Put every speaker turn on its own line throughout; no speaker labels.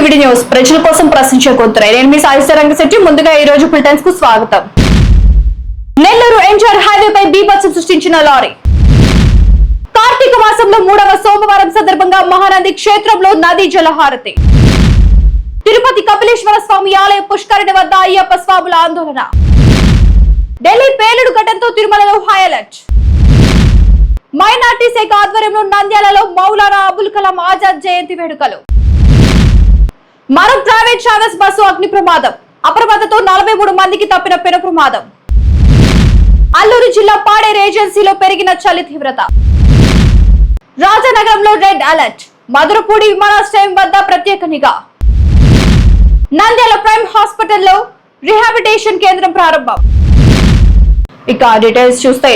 Welcome news. ప్రజల కోసం ప్రశ్నించే నేను మీ సాహిత్య రంగశెట్టి. ముందుగా ఈ రోజు బులెటిన్స్కు స్వాగతం. నెల్లూరు ఎన్టీఆర్ హైవేపై బీభత్సం సృష్టించిన లారీ. కార్తీక మాసంలో మూడవ సోమవారం సందర్భంగా మహానంది క్షేత్రంలో నదీ జలహారతి. తిరుపతి కపిలేశ్వర స్వామి ఆలయ పుష్కరిణి వద్ద అయ్యప్ప స్వాముల ఆందోళన. ఢిల్లీ పేలుడు ఘటనతో తిరుమలలో హై అలర్ట్. మైనార్టీ శాఖ ఆధ్వర్యంలో నంద్యాలలో మౌలానా అబుల్ కలాం ఆజాద్ జయంతి వేడుకలు. మరో ప్రైవేట్ ట్రావెల్స్ బస్సు అగ్ని ప్రమాదం. అప్రమత్తతో నలభై మూడు మందికి తప్పిన పెను ప్రమాదం. అల్లూరు జిల్లా పాడేరు ఏజెన్సీలో పెరిగిన చలి తీవ్రత. రాజనగరంలో రెడ్ అలర్ట్. మధురపూడి విమానాశ్రయం వద్ద ప్రత్యేక నిఘా. నంద్యాల ప్రైమ్ హాస్పిటల్లో రిహాబిటేషన్ కేంద్రం ప్రారంభం. ఇక డీటెయిల్స్ చూస్తే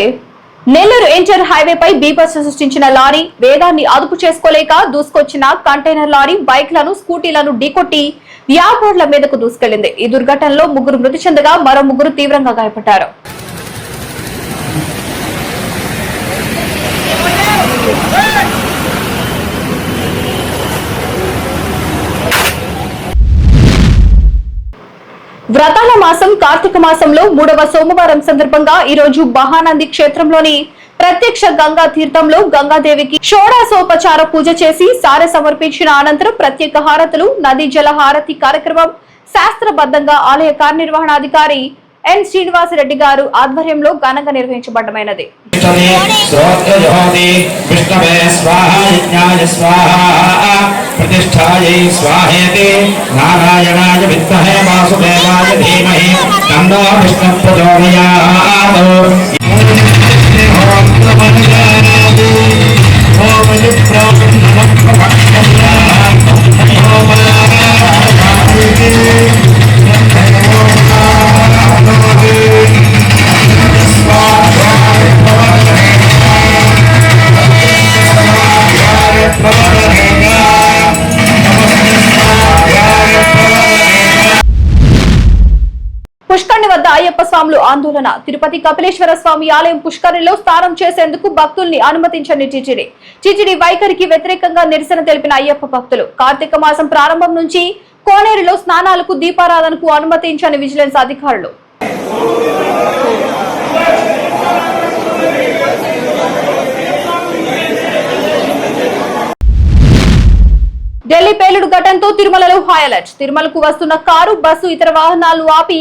నెల్లూరు ఎన్టీఆర్ హైవేపై బీభత్స సృష్టించిన లారీ వేగాన్ని అదుపు చేసుకోలేక దూసుకొచ్చిన కంటైనర్ లారీ బైక్లను స్కూటీలను ఢీకొట్టి వ్యాపారుల మీదకు దూసుకెళ్ళింది ఈ దుర్ఘటనలో ముగ్గురు మృతి చెందగా మరో ముగ్గురు తీవ్రంగా గాయపడ్డారు. వ్రతాల మాసం కార్తీక మాసంలో మూడవ సోమవారం సందర్భంగా ఈ రోజు మహానంది క్షేత్రంలోని ప్రత్యక్ష గంగా తీర్థంలో గంగాదేవికి షోడాసోపచార పూజ చేసి సార సమర్పించిన అనంతరం ప్రత్యేక హారతులు నదీ జల హారతి కార్యక్రమం శాస్త్రబద్ధంగా ఆలయ కార్యనిర్వహణాధికారి ఎన్ శ్రీనివాసరెడ్డి గారు ఆధ్వర్యంలో ఘనంగా నిర్వహించబడమైనది
శ్రోత్రజోతి విష్ణవే స్వాహ యజ్ఞాయ స్వాహ ప్రతిష్టాయై స్వాహేతి నారాయణాయ విద్మహే వాసుదేవాయ ధీమహి తన్నో విష్ణు ప్రచోదయాత్ ఓం
ఆందోళన. తిరుపతి కపిలేశ్వర స్వామి ఆలయం పుష్కరిణిలో స్నానం చేసేందుకు భక్తుల్ని అనుమతించని టిటిడి. టిటిడి వైఖరికి వ్యతిరేకంగా నిరసన తెలిపిన అయ్యప్ప భక్తులు. కార్తీక మాసం ప్రారంభం నుంచి కోనేరులో స్నానాలకు దీపారాధనకు అనుమతించని విజిలెన్స్ అధికారులు. ఢిల్లీ పేలుడు ఘటనతో తిరుమలలో హై అలర్ట్. తిరుమలకు వస్తున్న కారు బస్సు ఇతర వాహనాలు ఆపి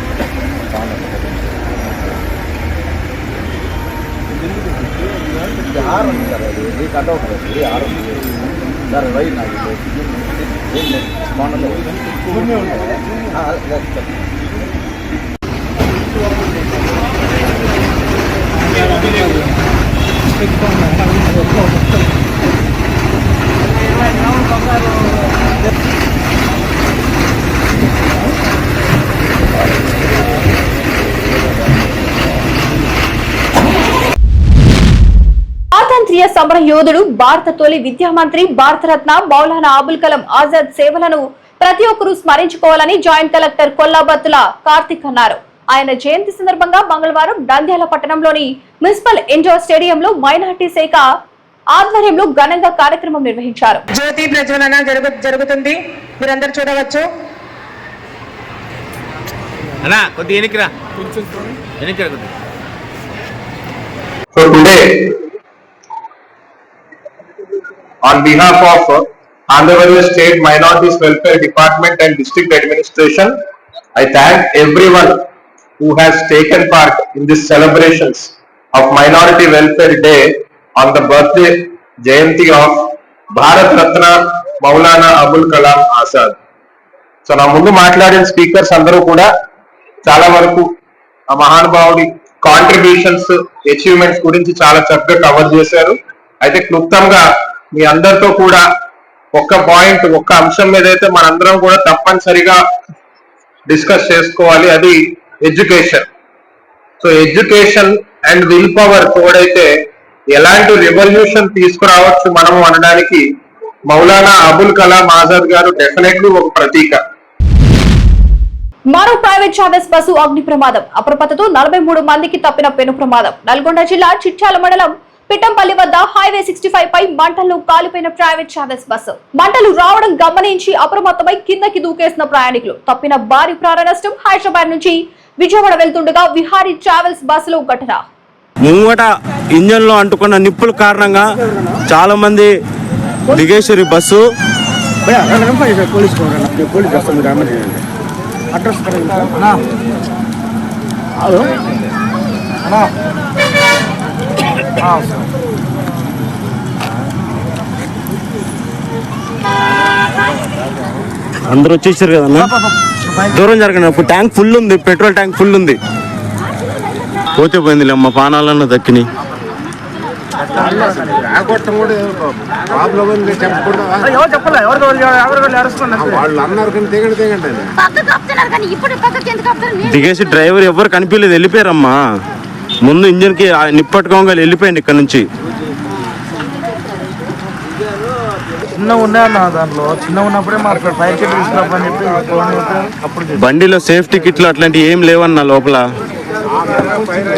ಕಟೌಟ್ ಬರ್ತೀವಿ ಆರು ಸರ್ ರೈನ್ ಆಗಿದೆ ಬಂಗಾರ సమర యోధుడు భారత తొలి విద్యా మంత్రి భారతరత్న మౌలానా అబుల్ కలాం ఆజాద్ సేవలను ప్రతి ఒక్కరూ స్మరించుకోవాలని జాయింట్ కలెక్టర్ కొల్లాబత్తుల కార్తిక్ అన్నారు. ఆయన జయంతి సందర్భంగా మంగళవారం నంద్యాల పట్టణంలోని మున్సిపల్ ఇండోర్ స్టేడియంలో మైనార్టీ శాఖ ఆధ్వర్యంలో ఘనంగా కార్యక్రమం నిర్వహించారు.
జ్యోతి ప్రజ్వలన జరుగు జరుగుతుంది. మీరందరూ చూడవచ్చు.
So today, on behalf of Andhra Pradesh State Minorities Welfare Department and District Administration, I thank everyone who has taken part in these celebrations of Minority Welfare Day on the birthday Jayanti of Bharat Ratna Maulana Abul Kalam Azad. So నా ముందు మాట్లాడిన speakers అందరూ కూడా చాలా వరకు ఆ మహానుభావుడి contributions achievements గురించి చాలా చక్కగా కవర్ చేశారు అయితే క్లుప్తంగా మీ అందరితో కూడా
ఒక్క పాయింట్ ఒక్క అంశం మీద అయితే మనందరం కూడా తప్పనిసరిగా డిస్కస్ చేసుకోవాలి. అది education. So education and will power తోడైతే ఎలాంటి రెవల్యూషన్ తీసుకురావచ్చు మనము అనడానికి మౌలానా అబుల్ కలాం ఆజాద్ గారు డెఫినెట్లీ ఒక ప్రతీక.
మరో ప్రైవేట్ ట్రావెల్స్ బస్సు అగ్ని ప్రమాదం. అప్రమత్తతో నలభై మూడు మందికి తప్పిన పెను ప్రమాదం. నల్గొండ జిల్లా చిట్యాల మండలం పిట్టంపల్లి వద్ద హైవే సిక్స్టీ ఫైవ్ పై మంటల్లో కాలిపోయిన ప్రైవేట్ ట్రావెల్స్ బస్సు మంటలు రావడం గమనించి అప్రమత్తమై కిందకి దూకేసిన ప్రయాణికులు. తప్పిన భారీ ప్రాణ నష్టం హైదరాబాద్ నుంచి విజయవాడ వెళ్తుండగా విహారీ ట్రావెల్స్ బస్సులో ఘటన.
ముంగట ఇంజన్లో అంటుకున్న నిప్పుల కారణంగా చాలా మంది దిగేశ్వరి బస్సు
అడ్రస్
అందరూ వచ్చేసారు కదన్నా? దూరం జరగండి. ఇప్పుడు ట్యాంక్ ఫుల్ ఉంది. పెట్రోల్ ట్యాంక్ ఫుల్ ఉంది. పోతే పోయిందిలే అమ్మ. పానాలన్న దక్కినాయి.
ఆగొట్టం కూడా ప్రాబ్లం ఉంది చెప్పకుండా
ఎవరు చెప్పలే ఎవరు ఎవరు అరుస్తున్నారు
వాళ్ళు అన్నారు కానీ దిగండి దిగండి అని
పక్కకు ఆపుతున్నారు కానీ ఇప్పుడు పక్కకి ఎందుకు ఆపుతారు నేను
దిగేసి డ్రైవర్ ఎవరు కనిపించలేదు. వెళ్ళిపోయారమ్మా. ముందు ఇంజన్కి నిప్పట్టుకోగా వెళ్ళిపోయింది ఇక్కడ నుంచి.
చిన్న ఉన్నాయన్న దాంట్లో. చిన్న ఉన్నప్పుడే మా అక్కడ ఫైర్ కిట్ తీసుకున్నప్పుడు చెప్పి ఫోన్ చేస్తే అప్పుడు
బండిలో సేఫ్టీ కిట్లు అట్లాంటివి ఏం లేవన్నా లోపల?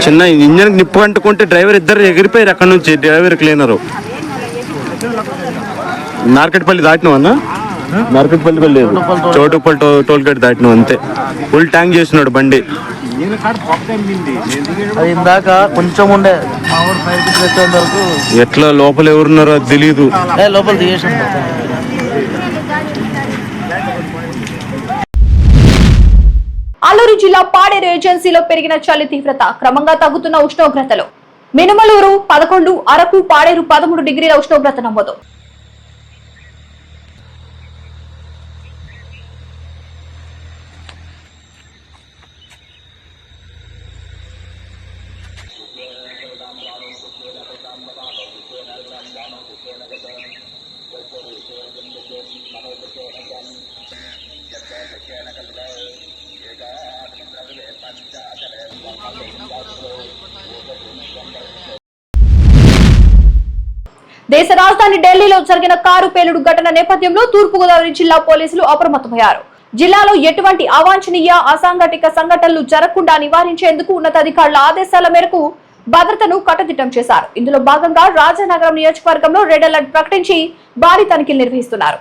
చిన్న ఇంజన్ నిప్పు అంటుకుంటే డ్రైవర్ ఇద్దరు ఎగిరిపోయారు అక్కడ నుంచి. Driver cleaner. నార్కెట్పల్లి దాటినావన్నా నార్కెట్పల్లి వెళ్ళలేదు చోటుపల్లి టో టోల్ గేట్ దాటినాం అంతే. ఫుల్ ట్యాంక్ చేసినాడు బండి.
అది ఇందాక కొంచెం ఉండే మా ఊరు ఫైర్ కిట్ వచ్చేంత వరకు.
ఎట్లా లోపల ఎవరున్నారో అది తెలీదు.
ఏ, లోపల తీసేసాం
అల్లూరు జిల్లా పాడేరు ఏజెన్సీలో పెరిగిన చలి తీవ్రత క్రమంగా తగ్గుతున్న ఉష్ణోగ్రతలు. మినుమలూరు పదకొండు అరకు పాడేరు పదమూడు డిగ్రీల ఉష్ణోగ్రత నమోదు. దేశ రాజధాని ఢిల్లీలో జరిగిన కారు పేలుడు ఘటన నేపథ్యంలో తూర్పుగోదావరి జిల్లా పోలీసులు అప్రమత్తమయ్యారు. జిల్లాలో ఎటువంటి అవాంఛనీయ అసాంఘటిక సంఘటనలు జరగకుండా నివారించేందుకు ఉన్నతాధికారుల ఆదేశాల మేరకు భద్రతను కట్టుదిట్టం చేశారు. ఇందులో భాగంగా రాజానగరం నియోజకవర్గంలో రెడ్ అలర్ట్ ప్రకటించి భారీ తనిఖీలు నిర్వహిస్తున్నారు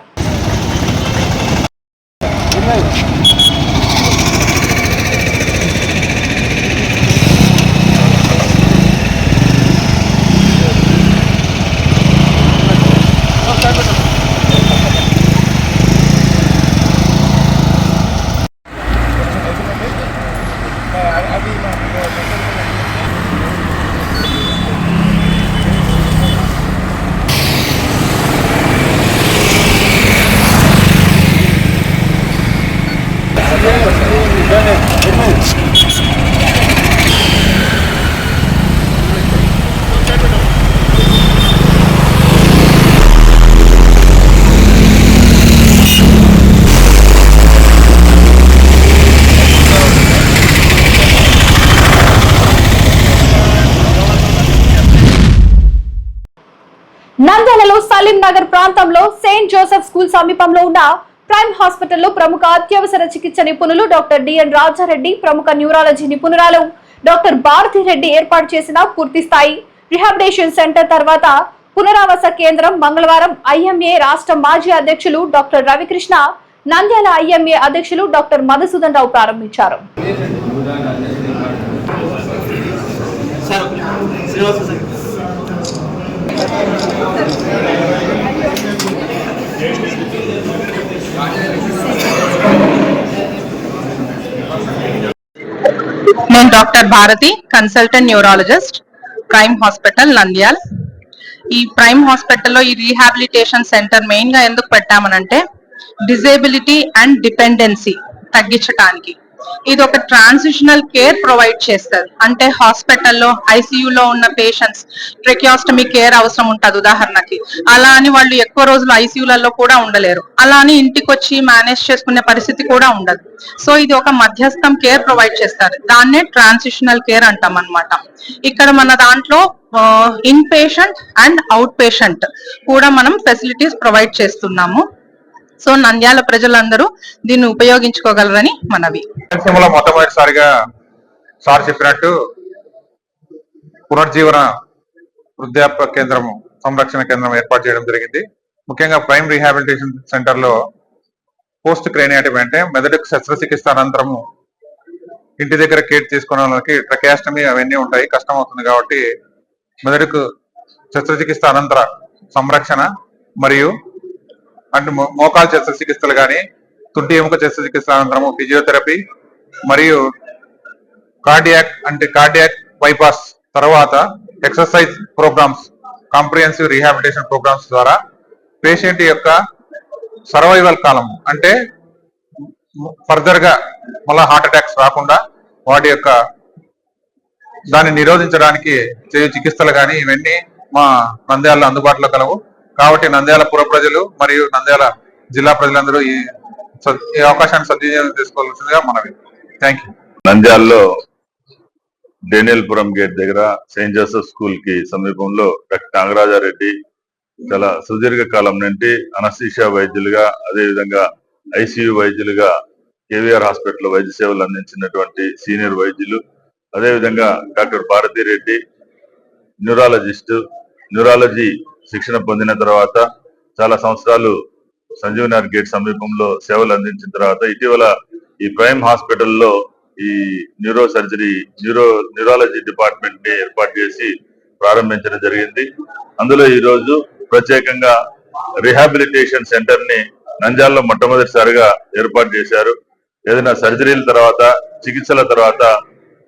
నంద్యాలలో సలీం నగర్ ప్రాంతంలో సెయింట్ జోసెఫ్ స్కూల్ సమీపంలో ఉన్న ప్రైమ్ హాస్పిటల్లో ప్రముఖ అత్యవసర చికిత్స నిపుణులు డాక్టర్ డిఎన్ రాజారెడ్డి ప్రముఖ న్యూరాలజీ నిపుణురాలు డాక్టర్ భారతి రెడ్డి ఏర్పాటు చేసిన పూర్తి స్థాయి రిహాబిలిటేషన్ సెంటర్ తర్వాత పునరావాస కేంద్రం మంగళవారం ఐఎంఏ రాష్ట్ర మాజీ అధ్యక్షులు డాక్టర్ రవికృష్ణ నంద్యాల ఐఎంఏ అధ్యక్షులు డాక్టర్ మధుసూదన్ రావు ప్రారంభించారు.
నేను doctor Bharathi consultant neurologist Prime hospital Nandyal. ఈ ప్రైమ్ హాస్పిటల్లో ఈ రీహాబిలిటేషన్ సెంటర్ మెయిన్గా ఎందుకు పెట్టామనంటే డిజేబిలిటీ అండ్ డిపెండెన్సీ తగ్గించటానికి. ఇది ఒక ట్రాన్సిషనల్ కేర్ ప్రొవైడ్ చేస్తారు అంటే హాస్పిటల్లో ఐసీయూలో ఉన్న పేషెంట్స్ ట్రెకియాస్టమీ కేర్ అవసరం ఉంటుంది ఉదాహరణకి. అలా అని వాళ్ళు ఎక్కువ రోజులు ఐసీయూలలో కూడా ఉండలేరు. అలా అని ఇంటికి వచ్చి మేనేజ్ చేసుకునే పరిస్థితి కూడా ఉండదు. సో ఇది ఒక మధ్యస్థం కేర్ ప్రొవైడ్ చేస్తారు. దాన్నే ట్రాన్సిషనల్ కేర్ అంటాం అనమాట ఇక్కడ మన దాంట్లో in patient and out patient కూడా మనం ఫెసిలిటీస్ ప్రొవైడ్ చేస్తున్నాము. సో నంద్యాల ప్రజలందరూ దీన్ని ఉపయోగించుకోగలరని మనవి.
రాయలసీమలో మొట్టమొదటిసారిగా సార్ చెప్పినట్టు పునర్జీవన వృద్ధాప్య కేంద్రం సంరక్షణ కేంద్రం ఏర్పాటు చేయడం జరిగింది. ముఖ్యంగా ప్రైమ్ రీహాబిలిటేషన్ సెంటర్లో పోస్ట్ క్రేనియాటివ్ అంటే మెదడుకు శస్త్రచికిత్స అనంతరము ఇంటి దగ్గర కేర్ తీసుకునే వాళ్ళకి ట్రకాస్టమీ అవన్నీ ఉంటాయి కష్టం అవుతుంది కాబట్టి మెదడుకు శస్త్రచికిత్స అనంతర సంరక్షణ మరియు అంటే మో- మోకాలు శస్త్రచికిత్సలు కానీ తుంటి ఎముక శస్త్రచికిత్స అనంతరము ఫిజియోథెరపీ మరియు కార్డియాక్ అంటే కార్డియాక్ బైపాస్ తర్వాత exercise programs comprehensive rehabilitation programs ద్వారా పేషెంట్ యొక్క సర్వైవల్ కాలం అంటే ఫర్దర్గా మళ్ళా హార్ట్ అటాక్స్ రాకుండా వాటి యొక్క దాన్ని నిరోధించడానికి చేయు చికిత్సలు కానీ ఇవన్నీ మా నంద్యాలలో అందుబాటులో కలవు. కాబట్టి నంద్యాల పుర ప్రజలు మరియు నంద్యాల జిల్లా ప్రజలందరూ ఈ ఈ అవకాశాన్ని సద్వినియోగం చేసుకోవాల్సిందిగా మనవి. థ్యాంక్ యూ
నంద్యాలలో డేనియల్పురం గేట్ దగ్గర సెయింట్ జోసెఫ్ స్కూల్కి సమీపంలో డాక్టర్ నాగరాజారెడ్డి చాలా సుదీర్ఘ కాలం నుండి అనస్థీషియా వైద్యులుగా అదే విధంగా ఐసీయూ వైద్యులుగా కేవీఆర్ హాస్పిటల్ వైద్య సేవలు అందించినటువంటి సీనియర్ వైద్యులు అదే విధంగా doctor Bharathi Reddy neurologist neurology శిక్షణ పొందిన తర్వాత చాలా సంవత్సరాలు సంజీవనగర్ గేట్ సమీపంలో సేవలు అందించిన తర్వాత ఇటీవల ఈ ప్రైమ్ హాస్పిటల్లో ఈ న్యూరో సర్జరీ న్యూరో న్యూరాలజీ డిపార్ట్మెంట్ని ఏర్పాటు చేసి ప్రారంభించడం జరిగింది. అందులో ఈ రోజు ప్రత్యేకంగా రిహాబిలిటేషన్ సెంటర్ని నంజాల్లో మొట్టమొదటిసారిగా ఏర్పాటు చేశారు. ఏదైనా సర్జరీల తర్వాత చికిత్సల తర్వాత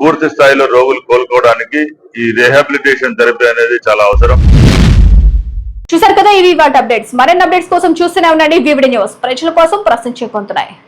పూర్తి స్థాయిలో రోగులు కోలుకోవడానికి ఈ రిహాబిలిటేషన్ థెరపీ అనేది చాలా అవసరం.
చూసారు కదా ఇవి వాటి అప్డేట్స్. మరిన్ని అప్డేట్స్ కోసం చూస్తూనే ఉండండి. VVD news. ప్రజల కోసం ప్రశ్నించే పొందుతున్నాయి.